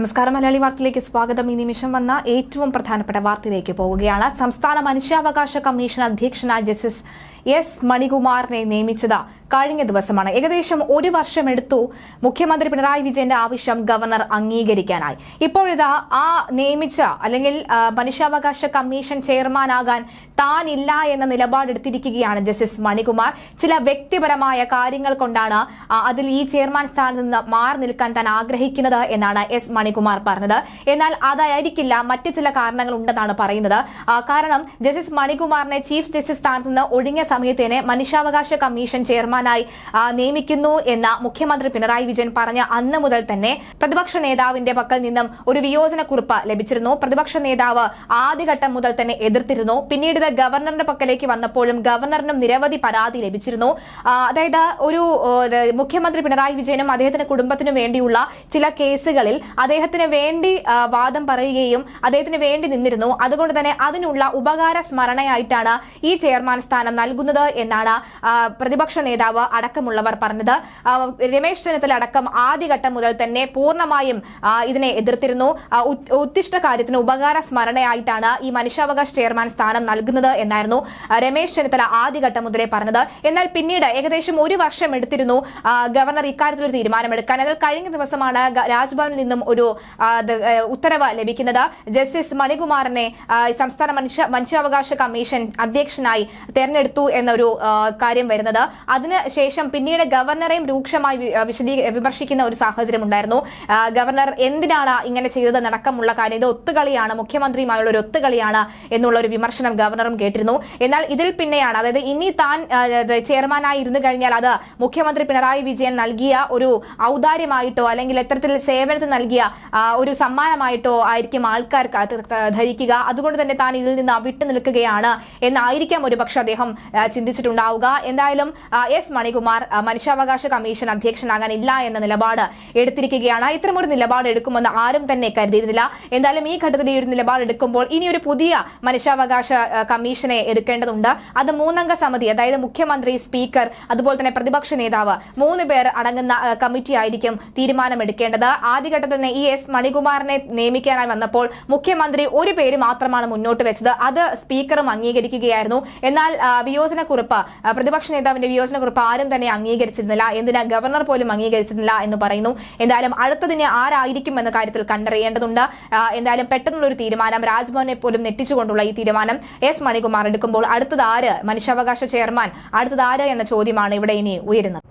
നമസ്കാരം. മലയാളി വാർത്തയിലേക്ക് സ്വാഗതം. ഈ നിമിഷം വന്ന ഏറ്റവും പ്രധാനപ്പെട്ട വാർത്തയിലേക്ക് പോവുകയാണ്. സംസ്ഥാന മനുഷ്യാവകാശ കമ്മീഷൻ അധ്യക്ഷനായ ജസ്റ്റിസ് എസ് മണികുമാറിനെ നിയമിച്ചത് കഴിഞ്ഞ ദിവസമാണ്. ഏകദേശം ഒരു വർഷം എടുത്തു മുഖ്യമന്ത്രി പിണറായി വിജയന്റെ ആവശ്യം ഗവർണർ അംഗീകരിക്കാനായി. ഇപ്പോഴിതാ ആ നിയമിച്ച അല്ലെങ്കിൽ മനുഷ്യാവകാശ കമ്മീഷൻ ചെയർമാനാകാൻ താനില്ല എന്ന നിലപാടെടുത്തിരിക്കുകയാണ് ജസ്റ്റിസ് മണികുമാർ. ചില വ്യക്തിപരമായ കാര്യങ്ങൾ കൊണ്ടാണ് അതിൽ ഈ ചെയർമാൻ സ്ഥാനത്ത് നിന്ന് മാറി നിൽക്കാൻ താൻ ആഗ്രഹിക്കുന്നത് എന്നാണ് എസ് മണികുമാർ പറഞ്ഞത്. എന്നാൽ അതായിരിക്കില്ല മറ്റ് ചില കാരണങ്ങൾ ഉണ്ടെന്നാണ് പറയുന്നത് കാരണം ജസ്റ്റിസ് മണികുമാറിനെ ചീഫ് ജസ്റ്റിസ് സ്ഥാനത്ത് നിന്ന് ഒഴിഞ്ഞ സമയത്ത് തന്നെ മനുഷ്യാവകാശ കമ്മീഷൻ ചെയർമാനായി നിയമിക്കുന്നു എന്ന മുഖ്യമന്ത്രി പിണറായി വിജയൻ പറഞ്ഞ അന്ന് മുതൽ തന്നെ പ്രതിപക്ഷ നേതാവിന്റെ പക്കൽ നിന്നും ഒരു വിയോജന കുറിപ്പ് ലഭിച്ചിരുന്നു. പ്രതിപക്ഷ നേതാവ് ആദ്യഘട്ടം മുതൽ തന്നെ എതിർത്തിരുന്നു. പിന്നീട് ഇത് ഗവർണറുടെ പക്കലേക്ക് വന്നപ്പോഴും ഗവർണറിനും നിരവധി പരാതി ലഭിച്ചിരുന്നു. അതായത് ഒരു മുഖ്യമന്ത്രി പിണറായി വിജയനും അദ്ദേഹത്തിന്റെ കുടുംബത്തിനു വേണ്ടിയുള്ള ചില കേസുകളിൽ അദ്ദേഹത്തിന് വേണ്ടി വാദം പറയുകയും അദ്ദേഹത്തിന് വേണ്ടി നിന്നിരുന്നു. അതുകൊണ്ട് തന്നെ അതിനുള്ള ഉപകാര സ്മരണയായിട്ടാണ് ഈ ചെയർമാൻ സ്ഥാനം നൽകുന്നത്. എന്നാണ് പ്രതിപക്ഷ നേതാവ് അടക്കമുള്ളവർ പറഞ്ഞത്. രമേശ് ചെന്നിത്തല അടക്കം ആദ്യഘട്ടം മുതൽ തന്നെ പൂർണമായും ഇതിനെ എതിർത്തിരുന്നു. ഉത്തിഷ്ട കാര്യത്തിന് ഉപകാര സ്മരണയായിട്ടാണ് ഈ മനുഷ്യാവകാശ ചെയർമാൻ സ്ഥാനം നൽകുന്നത് എന്നായിരുന്നു രമേശ് ചെന്നിത്തല ആദ്യഘട്ടം മുതലേ പറഞ്ഞത്. എന്നാൽ പിന്നീട് ഏകദേശം ഒരു വർഷം എടുത്തിരുന്നു ഗവർണർ ഇക്കാര്യത്തിൽ ഒരു തീരുമാനമെടുക്കാൻ. എന്നാൽ കഴിഞ്ഞ ദിവസമാണ് രാജ്ഭവനിൽ നിന്നും ഒരു ഉത്തരവ് ലഭിക്കുന്നത്. ജസ്റ്റിസ് മണികുമാറിനെ സംസ്ഥാന മനുഷ്യ മനുഷ്യാവകാശ കമ്മീഷൻ അധ്യക്ഷനായി തെരഞ്ഞെടുത്തു എന്നൊരു കാര്യം വരുന്നത്. അതിനുശേഷം പിന്നീട് ഗവർണറെയും രൂക്ഷമായി വിശദീ വിമർശിക്കുന്ന ഒരു സാഹചര്യം ഉണ്ടായിരുന്നു. ഗവർണർ എന്തിനാണ് ഇങ്ങനെ ചെയ്തത് നടക്കമുള്ള കാര്യം ഇത് ഒത്തുകളിയാണ് മുഖ്യമന്ത്രിയുമായുള്ള ഒരു ഒത്തുകളിയാണ് എന്നുള്ള ഒരു വിമർശനം ഗവർണറും കേട്ടിരുന്നു. എന്നാൽ ഇതിൽ പിന്നെയാണ് അതായത് ഇനി താൻ ചെയർമാനായി ഇരുന്നു കഴിഞ്ഞാൽ അത് മുഖ്യമന്ത്രി പിണറായി വിജയൻ നൽകിയ ഒരു ഔദാര്യമായിട്ടോ അല്ലെങ്കിൽ എത്തരത്തിൽ സേവനത്തിന് നൽകിയ ഒരു സമ്മാനമായിട്ടോ ആയിരിക്കും ആൾക്കാർ ധരിക്കുക. അതുകൊണ്ട് തന്നെ താൻ ഇതിൽ നിന്ന് വിട്ടു നിൽക്കുകയാണ് എന്നായിരിക്കാം ഒരുപക്ഷെ അദ്ദേഹം ചിന്തിച്ചിട്ടുണ്ടാവുക. എന്തായാലും എസ് മണികുമാർ മനുഷ്യാവകാശ കമ്മീഷൻ അധ്യക്ഷനാകാനില്ല എന്ന നിലപാട് എടുത്തിരിക്കുകയാണ്. ഇത്തരമൊരു നിലപാട് എടുക്കുമെന്ന് ആരും തന്നെ കരുതിയിരുന്നില്ല. എന്തായാലും ഈ ഘട്ടത്തിൽ ഈ ഒരു നിലപാട് എടുക്കുമ്പോൾ ഇനി ഒരു പുതിയ മനുഷ്യാവകാശ കമ്മീഷനെ എടുക്കേണ്ടതുണ്ട്. അത് മൂന്നംഗ സമിതി അതായത് മുഖ്യമന്ത്രി സ്പീക്കർ അതുപോലെ തന്നെ പ്രതിപക്ഷ നേതാവ് മൂന്ന് പേർ അടങ്ങുന്ന കമ്മിറ്റി ആയിരിക്കും തീരുമാനമെടുക്കേണ്ടത്. ആദ്യഘട്ടത്തിൽ തന്നെ ഈ എസ് മണികുമാറിനെ നിയമിക്കാനായി വന്നപ്പോൾ മുഖ്യമന്ത്രി ഒരു പേര് മാത്രമാണ് മുന്നോട്ട് വെച്ചത്. അത് സ്പീക്കറും അംഗീകരിക്കുകയായിരുന്നു. എന്നാൽ ആ, വിയോജനക്കുറിപ്പ് പ്രതിപക്ഷ നേതാവിന്റെ വിയോജനക്കുറിപ്പ് ആരും തന്നെ അംഗീകരിച്ചിരുന്നില്ല. എന്തിനാ ഗവർണർ പോലും അംഗീകരിച്ചിരുന്നില്ല എന്ന് പറയുന്നു. എന്തായാലും അടുത്തതിന് ആരായിരിക്കും എന്ന കാര്യത്തിൽ കണ്ടറിയേണ്ടതുണ്ട്. എന്തായാലും പെട്ടെന്നുള്ള ഒരു തീരുമാനം രാജ്ഭവനെ പോലും നെറ്റിച്ചുകൊണ്ടുള്ള ഈ തീരുമാനം എസ് മണികുമാർ എടുക്കുമ്പോൾ അടുത്തത് ആര്? മനുഷ്യാവകാശ ചെയർമാൻ. അടുത്തത് ആര് എന്ന ചോദ്യമാണ് ഇവിടെ ഇനി ഉയരുന്നത്.